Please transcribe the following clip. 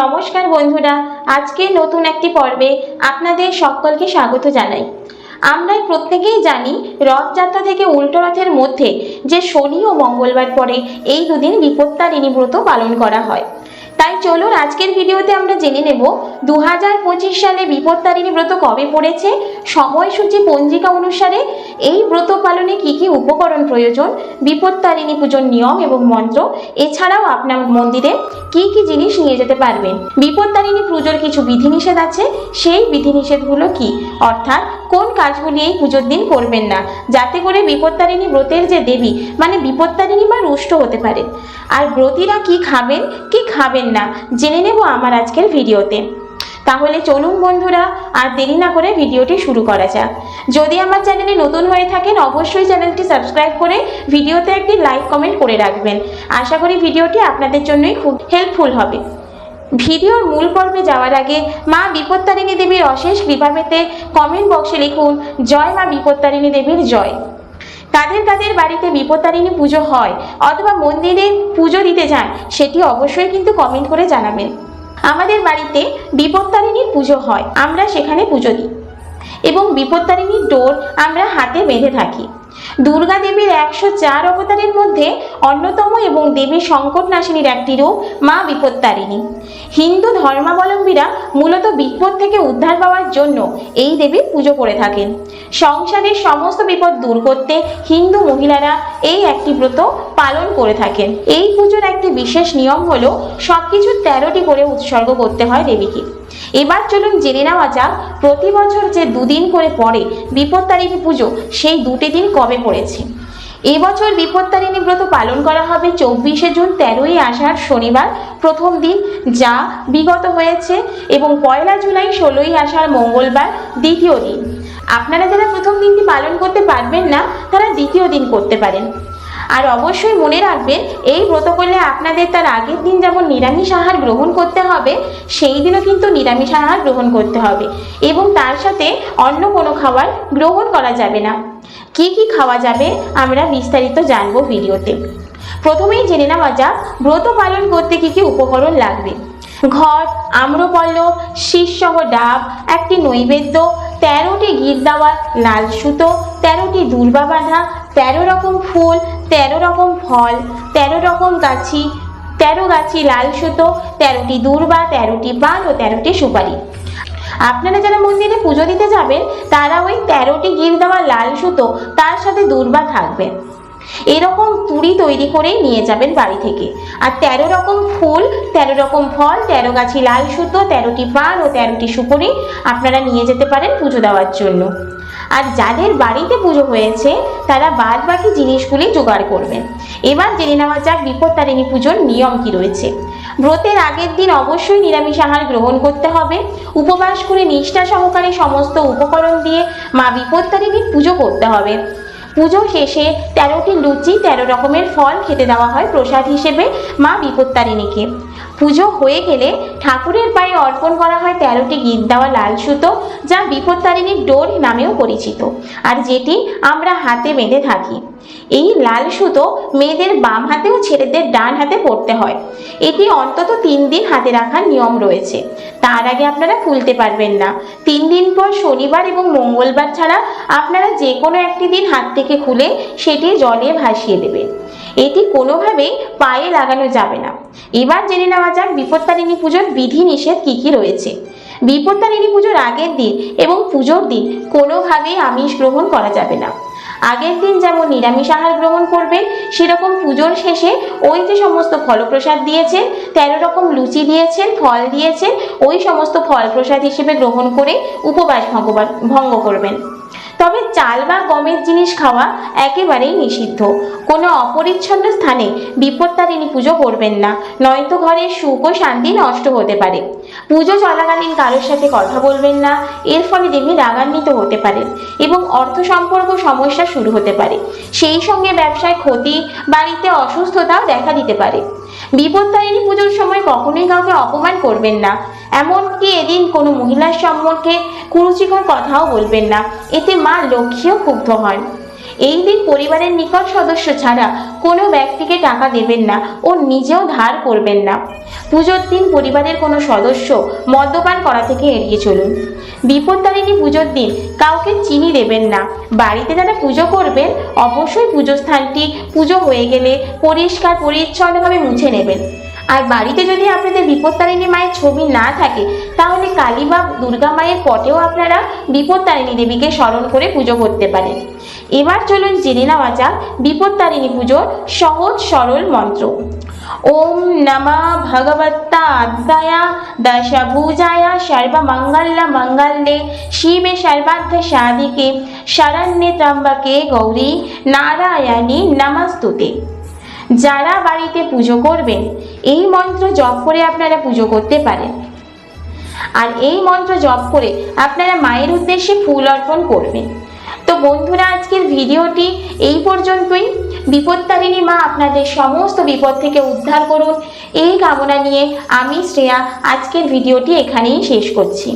নমস্কার বন্ধুরা, আজকে নতুন একটি পর্বে আপনাদের সকলকে স্বাগত জানাই। আমরা প্রত্যেকেই জানি, রথযাত্রা থেকে উল্টো রথের মধ্যে যে শনি ও মঙ্গলবার পরে এই দুদিন বিপত্তারিণী ব্রত পালন করা হয়। তাই চলুন আজকের ভিডিওতে আমরা জেনে নেব দু হাজার পঁচিশ সালে বিপত্তারিণী ব্রত কবে পড়েছে, সময়সূচি পঞ্জিকা অনুসারে এই ব্রত পালনে কি কি উপকরণ প্রয়োজন, বিপত্তারিণী পুজোর নিয়ম এবং মন্ত্র, এছাড়াও আপনার মন্দিরে কি কি জিনিস নিয়ে যেতে পারবেন? বিপত্তারিণী পুজোর কিছু বিধিনিষেধ আছে? সেই বিধিনিষেধগুলো কি? অর্থাৎ কোন কাজগুলি এই পুজোর দিন করবেন না? যাতে করে বিপত্তারিণী ব্রতের যে দেবী মানে বিপত্তারিণী বা রুষ্ট হতে পারে। আর ব্রতীরা কি খাবেন? কি খাবেন না? জেনে নেব আমার আজকের ভিডিওতে। তাহলে চলুন বন্ধুরা, আর দেরি না করে ভিডিওটি শুরু করা যাক। যদি আমার চ্যানেলে নতুন হয়ে থাকেন, অবশ্যই চ্যানেলটি সাবস্ক্রাইব করে ভিডিওতে একটি লাইক, কমেন্ট করে রাখবেন। আশা করি ভিডিওটি আপনাদের জন্যই খুব হেল্পফুল হবে। ভিডিওর মূল পর্বে যাওয়ার আগে মা বিপত্তারিণী দেবীর অশেষ কৃপা পেতে কমেন্ট বক্সে লিখুন, জয় মা বিপত্তারিণী দেবীর জয়। কাদের কাদের বাড়িতে বিপত্তারিণী পুজো হয় অথবা মন্দিরে পুজো দিতে যান, সেটি অবশ্যই কিন্তু কমেন্ট করে জানাবেন। আমাদের বাড়িতে বিপত্তারিণীর পুজো হয়, আমরা সেখানে পুজো দিই। এবং বিপত্তারিণীর ডোর আমরা হাতে বেঁধে থাকি। দুর্গা দেবীর একশো চার অবতারের মধ্যে অন্যতম এবং দেবী সংকটনাশিনীর একটি রূপ মা বিপত্তারিণী। হিন্দু ধর্মাবলম্বীরা মূলত বিপদ থেকে উদ্ধার পাওয়ার জন্য এই দেবীর পুজো করে থাকেন। সংসারের সমস্ত বিপদ দূর করতে হিন্দু মহিলারা এই একটি ব্রত পালন করে থাকেন। এই পুজোর একটি বিশেষ নিয়ম হলো সবকিছু তেরোটি করে উৎসর্গ করতে হয় দেবীকে। এবার চলুন জেনে নেওয়া যাক, প্রতি বছর যে দুদিন করে পড়ে বিপত্তারিণী পুজো, সেই দুটি দিন কবে পড়েছে? এবছর বিপত্তারিণী ব্রত পালন করা হবে চব্বিশে জুন, তেরোই আষাঢ় শনিবার। প্রথম দিন যা বিগত হয়েছে এবং পয়লা জুলাই ষোলোই আষাঢ় মঙ্গলবার দ্বিতীয় দিন। আপনারা যারা প্রথম দিনটি পালন করতে পারবেন না, তারা দ্বিতীয় দিন করতে পারেন। আর অবশ্যই মনে রাখবেন, এই ব্রত করলে আপনাদের তার আগের দিন যেমন নিরামিষ আহার গ্রহণ করতে হবে, সেই দিনও কিন্তু নিরামিষ আহার গ্রহণ করতে হবে। এবং তার সাথে অন্য কোনো খাবার গ্রহণ করা যাবে না। কি কি খাওয়া যাবে, আমরা বিস্তারিত জানব ভিডিওতে। প্রথমেই জেনে নেওয়া যাক, ব্রত পালন করতে কি কি উপকরণ লাগবে। ঘট আম্রপল্লব, শীষসহ ডাব, একটি নৈবেদ্য, তেরোটি গির দেওয়া লাল সুতো তেরোটি দুর্বা বাঁধা তেরো রকম ফুল, তেরো রকম ফল, তেরো রকম গাছি, তেরো গাছি লাল সুতো তেরোটি দুর্বা, তেরোটি পান ও তেরোটি সুপারি। আপনারা যারা মন্দিরে পুজো দিতে যাবেন, তারা ওই তেরোটি গির দেওয়া লাল সুতো তার সাথে দুর্বা থাকবে। এরকম তুড়ি তৈরি করেই নিয়ে যাবেন বাড়ি থেকে। আর তেরো রকম ফুল, তেরো রকম ফল, তেরো গাছি লাল সুতো, তেরোটি পান ও তেরোটি সুপুরি আপনারা নিয়ে যেতে পারেন পুজো দেওয়ার জন্য। আর যাদের বাড়িতে পুজো হয়েছে, তারা বাদ বাকি জিনিসগুলি জোগাড় করবেন। এবার জেনে নেওয়া যাক বিপত্তারিণী পুজোর নিয়ম কি রয়েছে। ব্রতের আগের দিন অবশ্যই নিরামিষ আহার গ্রহণ করতে হবে। উপবাস করে নিষ্ঠা সহকারে সমস্ত উপকরণ দিয়ে মা বিপত্তারিণীর পুজো করতে হবে। পুজো শেষে তেরোটি লুচি তেরো রকমের ফল খেতে দেওয়া হয় প্রসাদ হিসেবে মা বিপত্তারিণীকে। পুজো হয়ে গেলে ঠাকুরের পায়ে অর্পণ করা হয় তেরোটি গীত দেওয়া লাল সুতো, যা বিপত্তারিণীর ডোর নামেও পরিচিত। আর যেটি আমরা হাতে বেঁধে থাকি। এই লাল সুতো মেয়েদের বাম হাতে ও ছেলেদের ডান হাতে পড়তে হয়। এটি অন্তত তিন দিন হাতে রাখার নিয়ম রয়েছে। তার আগে আপনারা খুলতে পারবেন না। তিন দিন পর শনিবার এবং মঙ্গলবার ছাড়া আপনারা যে কোনো একটি দিন হাত থেকে খুলে সেটি জলে ভাসিয়ে দেবেন। এটি কোনোভাবেই পায়ে লাগানো যাবে না। এবার জেনে নেওয়া যাক বিপত্তারিণী পুজোর বিধি নিষেধ কী কী রয়েছে। বিপত্তারিণী পুজোর আগের দিন এবং পুজোর দিন কোনোভাবেই আমিষ গ্রহণ করা যাবে না। আগের দিন যেমন নিরামিষ আহার গ্রহণ করবেন সেরকম পুজোর শেষে ওই যে সমস্ত ফলপ্রসাদ দিয়েছেন তেরো রকম লুচি দিয়েছেন ফল দিয়েছেন ওই সমস্ত ফল প্রসাদ হিসেবে গ্রহণ করে উপবাস ভঙ্গ করবেন। তবে চাল বা গমের জিনিস খাওয়া একেবারেই নিষিদ্ধ। কোনো অপরিচ্ছন্ন স্থানে বিপত্তারিণী পুজো করবেন না। নয়তো ঘরের সুখ ও শান্তি নষ্ট হতে পারে। পুজো চলাকালীন কারোর সাথে কথা বলবেন না। এর ফলে দেবী রাগান্বিত হতে পারেন এবং অর্থ সম্পর্ক সমস্যা শুরু হতে পারে। সেই সঙ্গে ব্যবসায় ক্ষতি, বাড়িতে অসুস্থতাও দেখা দিতে পারে। বিপত্তারিণী পুজোর সময় কখনোই কাউকে অপমান করবেন না। এমনকি এদিন কোনো মহিলার সম্পর্কে কুরুচিকর কথাও বলবেন না। এতে মা লক্ষ্মীও ক্ষুব্ধ হন। এই দিন পরিবারের নিকট সদস্য ছাড়া কোনো ব্যক্তিকে টাকা দেবেন না ও নিজেও ধার করবেন না। পুজোর দিন পরিবারের কোনো সদস্য মদ্যপান করা থেকে এড়িয়ে চলুন। বিপত্তারিণী পুজোর দিন কাউকে চিনি দেবেন না। বাড়িতে যারা পুজো করবেন, অবশ্যই পুজো স্থানটি পুজো হয়ে গেলে পরিষ্কার, পরিচ্ছন্নভাবে মুছে নেবেন। আর বাড়িতে যদি আপনাদের বিপত্তারিণী মায়ের ছবি না থাকে, তাহলে কালী বা দুর্গা মায়ের পটেও আপনারা বিপত্তারিণী দেবীকে স্মরণ করে পুজো করতে পারেন। এবার চলুন জেনে নেওয়া যাক বিপত্তারিণী পুজোর সহজ সরল মন্ত্র। ওম নমা ভগবত্তাদ্বয়া দশভুজায় সর্বমঙ্গল মঙ্গলে শিবে সর্বার্থ সাধিকে শরণ্যে ত্রম্বকে গৌরী নারায়ণী নমস্তুতে। যারা বাড়িতে পুজো করবেন, এই মন্ত্র জপ করে আপনারা পুজো করতে পারেন। আর এই মন্ত্র জপ করে আপনারা মায়ের উদ্দেশ্যে ফুল অর্পণ করবেন। তো বন্ধুরা, আজকের ভিডিওটি এই পর্যন্তই। বিপত্তারিণী মা আপনাদের সমস্ত বিপদ থেকে উদ্ধার করুন। এই কামনা নিয়ে আমি শ্রেয়া, আজকের ভিডিওটি এখানেই শেষ করছি।